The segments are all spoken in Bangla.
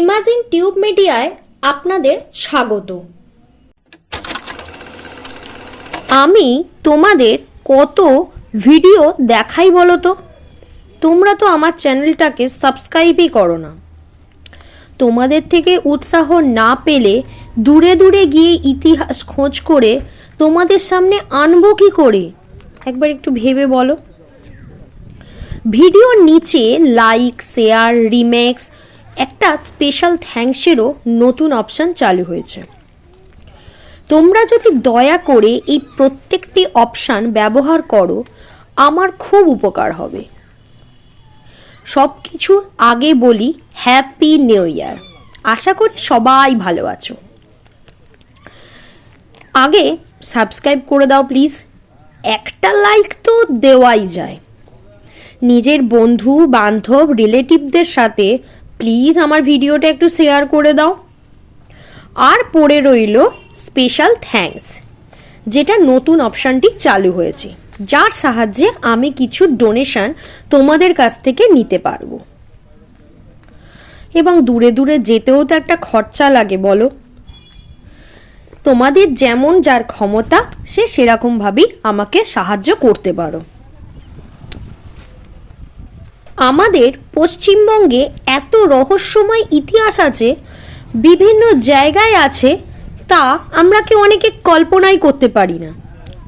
ইমাজিন টিউব মিডিয়ায় আপনাদের স্বাগত। আমি তোমাদের কত ভিডিও দেখাই বলো তো? তোমরা তো আমার চ্যানেলটাকে সাবস্ক্রাইবই করো না। তোমাদের থেকে উৎসাহ না পেলে দূরে দূরে গিয়ে ইতিহাস খোঁজ করে তোমাদের সামনে আনব কি করে? একবার একটু ভেবে বলো। ভিডিওর নিচে লাইক শেয়ার রিমেক্স একটা স্পেশাল থ্যাঙ্কসেরও নতুন অপশান চালু হয়েছে। তোমরা যদি দয়া করে এই প্রত্যেকটি অপশান ব্যবহার করো, আমার খুব উপকার হবে। সব কিছুর আগে বলি হ্যাপি নিউ ইয়ার আশা করি সবাই ভালো আছো। আগে সাবস্ক্রাইব করে দাও প্লিজ একটা লাইক তো দেওয়াই যায়। নিজের বন্ধু, বান্ধব রিলেটিভদের সাথে প্লিজ আমার ভিডিওটা একটু শেয়ার করে দাও। আর পড়ে রইল স্পেশাল থ্যাঙ্কস যেটা নতুন অপশানটি চালু হয়েছে, যার সাহায্যে আমি কিছু ডোনেশন তোমাদের কাছ থেকে নিতে পারব। এবং দূরে দূরে যেতেও তো একটা খরচা লাগে, বলো। তোমাদের যেমন যার ক্ষমতা, সে সেরকমভাবেই আমাকে সাহায্য করতে পারো। আমাদের পশ্চিমবঙ্গে এত রহস্যময় ইতিহাস আছে, বিভিন্ন জায়গায় আছে, তা আমরা কেউ অনেকে কল্পনাই করতে পারি না।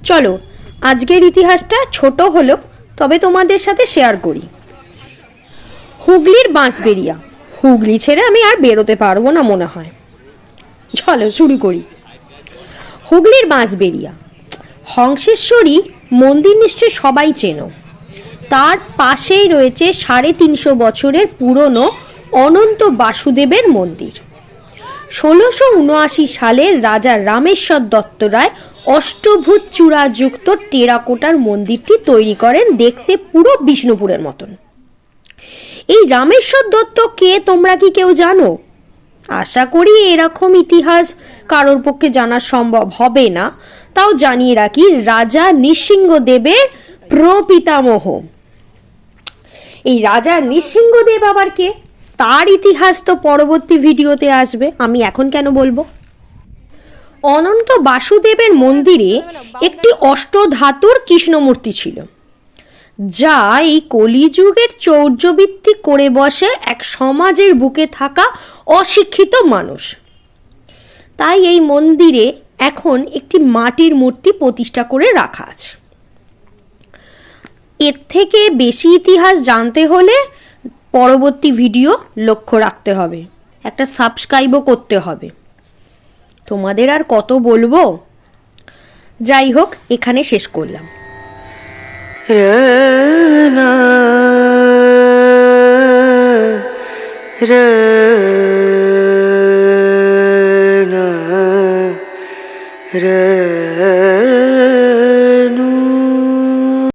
চলো, আজকের ইতিহাসটা ছোট হলো, তবে তোমাদের সাথে শেয়ার করি। হুগলির বাঁশবেরিয়া হুগলি ছেড়ে আমি আর বেরোতে পারব না মনে হয়। চলো, শুরু করি। হুগলির বাঁশবেরিয়া হংসেশ্বরী মন্দির নিশ্চয়ই সবাই চেনো। তার পাশেই রয়েছে সাড়ে তিনশো বছরের পুরনো অনন্ত বাসুদেবের মন্দির। ষোলোশো উনআশি সালে রাজা রামেশ্বর দত্ত রায় অষ্টভুজ চূড়াযুক্ত টেরাকোটার মন্দিরটি তৈরি করেন দেখতে পুরো বিষ্ণুপুরের মতন। এই রামেশ্বর দত্ত কে তোমরা কি কেউ জানো? আশা করি এরকম ইতিহাস কারোর পক্ষে জানা সম্ভব হবে না। তাও জানিয়ে রাখি, রাজা নৃসিংহদেবের প্রপিতামহ। এই রাজা নৃসিংহদেব আবার কে? তার ইতিহাস তো পরবর্তী ভিডিওতে আসবে, আমি এখন কেন বলব? অনন্ত বাসুদেবের মন্দিরে একটি অষ্টধাতুর কৃষ্ণমূর্তি ছিল, যা এই কলিযুগের চৌর্যবৃত্তি করে বসে এক সমাজের বুকে থাকা অশিক্ষিত মানুষ। তাই এই মন্দিরে এখন একটি মাটির মূর্তি প্রতিষ্ঠা করে রাখা আছে। এর থেকে বেশি ইতিহাস জানতে হলে পরবর্তী ভিডিও লক্ষ্য রাখতে হবে। একটা সাবস্ক্রাইবও করতে হবে। তোমাদের আর কত বলব? যাই হোক, এখানে শেষ করলাম। Rana Rana